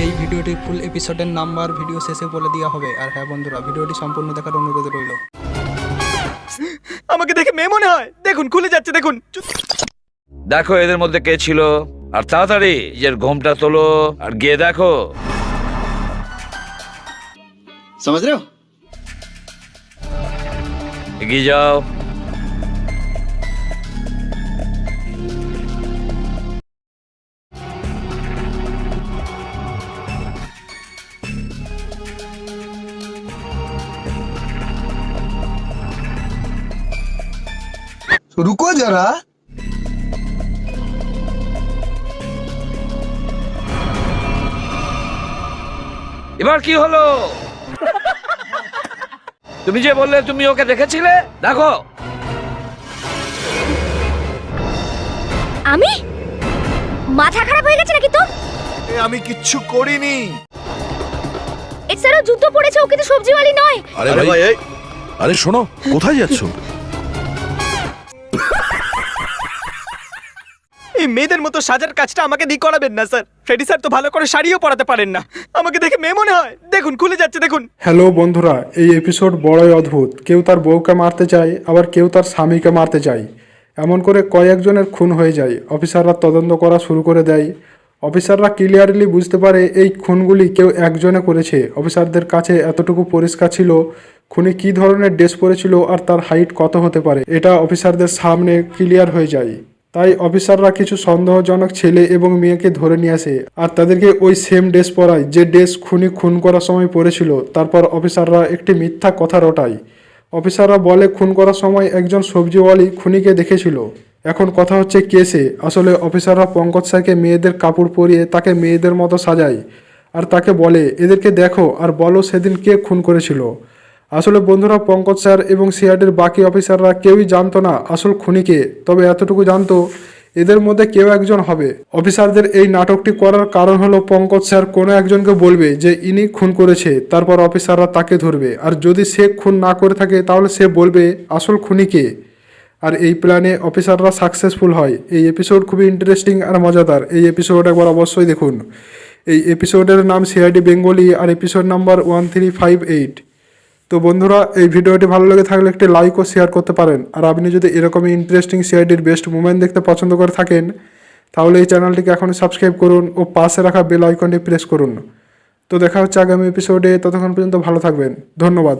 এই ভিডিওটির ফুল এপিসোডের নাম্বার ভিডিও শেষে বলে দেওয়া হবে। আর হ্যাঁ বন্ধুরা ভিডিওটি সম্পূর্ণ দেখার অনুরোধ রইল। আমাকে দেখে মেয়ে মনে হয়। দেখুন খুলে যাচ্ছে দেখুন। দেখো এদের মধ্যে কে ছিল। আর তাড়াতাড়ি নিজের ঘোমটা তোলো। আর গিয়ে দেখো। সমাজ এগিয়ে যাও। रुको जरा এবার কি হলো তুমি যে বললে তুমি ওকে দেখেছিলে দেখো আমি মাথা খারাপ হয়ে গেছে নাকি তো এ, আমি কিচ্ছু করিনি এছাড়াও জুতো পড়েছে ও কিন্তু সবজিওয়ালি নয় আরে ভাই আরে শোনো কোথায় যাচ্ছ মেয়েদের মতো সাজার কাজটা আমাকে দিয়ে করাবেন না, স্যার। ফ্রেডি স্যার তো ভালো করে শাড়িও পরাতে পারেন না। আমাকে দেখে মেয়ে মনে হয়। দেখুন, খুলে যাচ্ছে, দেখুন। হ্যালো বন্ধুরা, এই এপিসোড বড়ই অদ্ভুত। কেউ তার বউকে মারতে চায়, আবার কেউ তার স্বামীকে মারতে চায়। এমন করে কয়েকজনের খুন হয়ে যায়। অফিসাররা তদন্ত করা শুরু করে দেয়। অফিসাররা ক্লিয়ারলি বুঝতে পারে এই খুনগুলি কেউ একজনে করেছে। অফিসারদের কাছে এতটুকু পরিষ্কার ছিল, খুনি কী ধরনের ড্রেস পরেছিল আর তার হাইট কত হতে পারে। এটা অফিসারদের সামনে ক্লিয়ার হয়ে যায়। তাই অফিসাররা কিছু সন্দেহজনক ছেলে এবং মেয়েকে ধরে নিয়ে আসে আর তাদেরকে ওই সেম ড্রেস পরায় যে ড্রেস খুনি খুন করার সময় পরেছিল। তারপর অফিসাররা একটি মিথ্যা কথা রটায়। অফিসাররা বলে, খুন করার সময় একজন সবজিওয়ালি খুনিকে দেখেছিল। এখন কথা হচ্ছে কেসে আসলে অফিসাররা পঙ্কজ স্যারকে মেয়েদের কাপড় পরিয়ে তাকে মেয়েদের মতো সাজায় আর তাকে বলে, এদেরকে দেখো আর বলো সেদিন কে খুন করেছিল। আসলে বন্ধুরা, পঙ্কজ স্যার এবং সিআইডির বাকি অফিসাররা কেউই জানতো না আসল খুনিকে। তবে এতটুকু জানতো, এদের মধ্যে কেউ একজন হবে। অফিসারদের এই নাটকটি করার কারণ হলো, পঙ্কজ স্যার কোনো একজনকে বলবে যে ইনি খুন করেছে, তারপর অফিসাররা তাকে ধরবে। আর যদি সে খুন না করে থাকে, তাহলে সে বলবে, আসল খুনিকে। আর এই প্ল্যানে অফিসাররা সাকসেসফুল হয়। এই এপিসোড খুবই ইন্টারেস্টিং আর মজাদার। এই এপিসোড একবার অবশ্যই দেখুন। এই এপিসোডের নাম সিআইডি বেঙ্গলি, আর episode number one three five eight. তো বন্ধুরা, এই ভিডিওটি ভালো লেগে থাকলে একটি লাইক ও শেয়ার করতে পারেন। আর আপনি যদি এরকমই ইন্টারেস্টিং সিআইডির বেস্ট মুভমেন্ট দেখতে পছন্দ করে থাকেন, তাহলে এই চ্যানেলটিকে এখনই সাবস্ক্রাইব করুন ও পাশে রাখা বেল আইকনটি প্রেস করুন। তো দেখা হচ্ছে আগামী এপিসোডে ততক্ষণ পর্যন্ত ভালো থাকবেন। ধন্যবাদ।